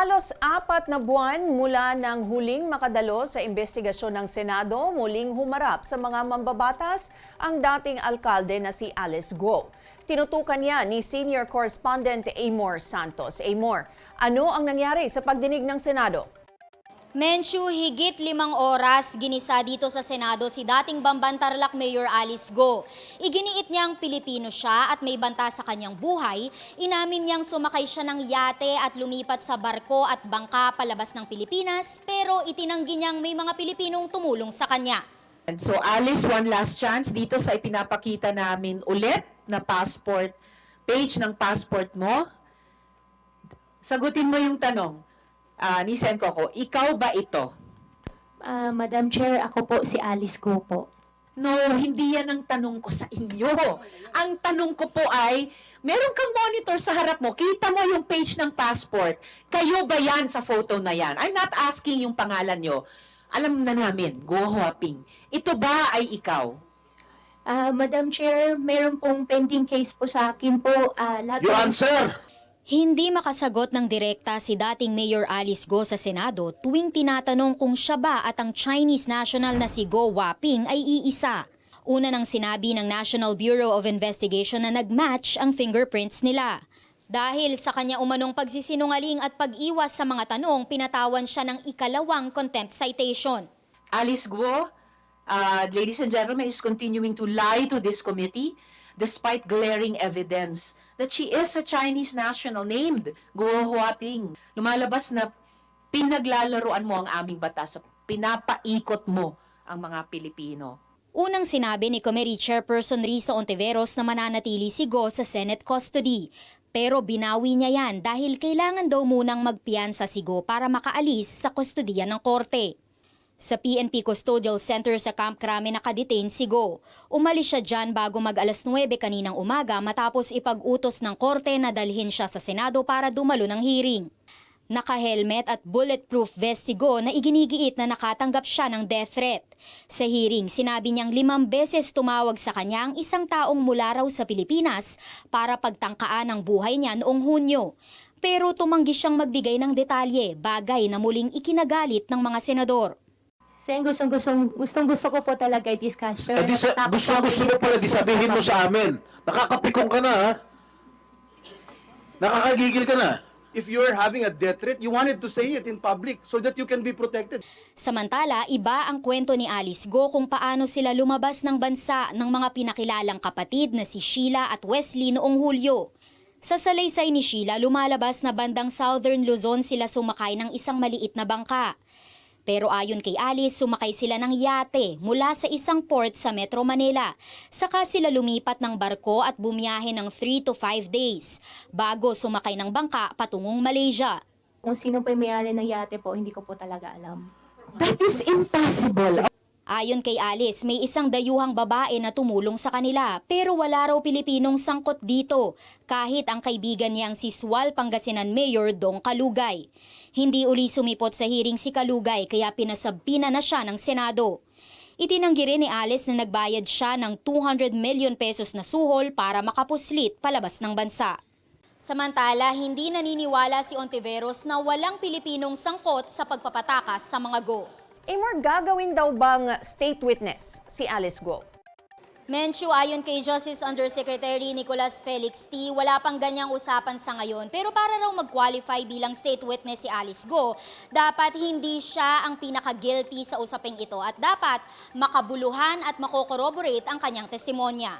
Halos apat na buwan mula ng huling makadalo sa investigasyon ng Senado, muling humarap sa mga mambabatas ang dating alkalde na si Alice Guo. Tinutukan niya ni senior correspondent Amor Santos. Amor, ano ang nangyari sa pagdinig ng Senado? Menchu, higit limang oras ginisa dito sa Senado si dating Bambantarlak Mayor Alice Go. Iginiit niyang Pilipino siya at may banta sa kanyang buhay. Inamin niyang sumakay siya ng yate at lumipat sa barko at bangka palabas ng Pilipinas pero itinanggi niyang may mga Pilipinong tumulong sa kanya. So Alice, one last chance dito sa ipinapakita namin ulit na passport, page ng passport mo. Sagutin mo yung tanong. Ah, ni Sen Coco, ikaw ba ito? Ah, Madam Chair, ako po si Alice Go po. No, hindi yan ang tanong ko sa inyo. Ang tanong ko po ay, meron kang monitor sa harap mo, kita mo yung page ng passport. Kayo ba yan sa photo na yan? I'm not asking yung pangalan nyo. Alam na namin, Go Huaping. Ito ba ay ikaw? Ah, Madam Chair, meron pong pending case po sa akin po. Ah, lahat Your po- answer! Hindi makasagot ng direkta si dating Mayor Alice Go sa Senado tuwing tinatanong kung siya ba at ang Chinese national na si Go Waping ay iisa. Una nang sinabi ng National Bureau of Investigation na nag-match ang fingerprints nila. Dahil sa kanya umanong pagsisinungaling at pag-iwas sa mga tanong, pinatawan siya ng ikalawang contempt citation. Alice Guo, uh, ladies and gentlemen, is continuing to lie to this committee despite glaring evidence that she is a Chinese national named Guo Huaping. Lumalabas na pinaglalaruan mo ang aming batas, pinapaikot mo ang mga Pilipino. Unang sinabi ni Committee Chairperson Risa Ontiveros na mananatili si Go sa Senate custody. Pero binawi niya yan dahil kailangan daw munang magpiyansa si Go para makaalis sa kustodiya ng korte. Sa PNP Custodial Center sa Camp Crame nakadetain si Go. Umalis siya dyan bago mag alas 9 kaninang umaga matapos ipag-utos ng korte na dalhin siya sa Senado para dumalo ng hearing. Naka-helmet at bulletproof vest si Go na iginigiit na nakatanggap siya ng death threat. Sa hearing, sinabi niyang limang beses tumawag sa kanya ang isang taong mula raw sa Pilipinas para pagtangkaan ang buhay niya noong Hunyo. Pero tumanggi siyang magbigay ng detalye, bagay na muling ikinagalit ng mga senador. Sen, gustong, gustong, gustong gusto ko po talaga i-discuss. Eh, di sa, gusto, po gusto mo pala, di i-discuss sabihin mo sa sa amin. Nakakapikong ka na, ha? Nakakagigil ka na. if you're having a death threat, you wanted to say it in public so that you can be protected. Samantala, iba ang kwento ni Alice Go kung paano sila lumabas ng bansa ng mga pinakilalang kapatid na si Sheila at Wesley noong Hulyo. Sa salaysay ni Sheila, lumalabas na bandang Southern Luzon sila sumakay ng isang maliit na bangka. Pero ayon kay Alice, sumakay sila ng yate mula sa isang port sa Metro Manila. Saka sila lumipat ng barko at bumiyahe ng 3 to 5 days bago sumakay ng bangka patungong Malaysia. Kung sino yung may-ari ng yate po, hindi ko po talaga alam. That is impossible. Ayon kay Alice, may isang dayuhang babae na tumulong sa kanila pero wala raw Pilipinong sangkot dito kahit ang kaibigan niyang si Sual Pangasinan Mayor Dong Kalugay. Hindi uli sumipot sa hearing si Kalugay kaya pinasabpina na siya ng Senado. Itinanggi rin ni Alice na nagbayad siya ng 200 million pesos na suhol para makapuslit palabas ng bansa. Samantala, hindi naniniwala si Ontiveros na walang Pilipinong sangkot sa pagpapatakas sa mga go. Amor, gagawin daw bang state witness si Alice Guo? Menchu, ayon kay Justice Undersecretary Nicolas Felix T., wala pang ganyang usapan sa ngayon. Pero para raw mag-qualify bilang state witness si Alice Go, dapat hindi siya ang pinaka-guilty sa usaping ito at dapat makabuluhan at makokorroborate ang kanyang testimonya.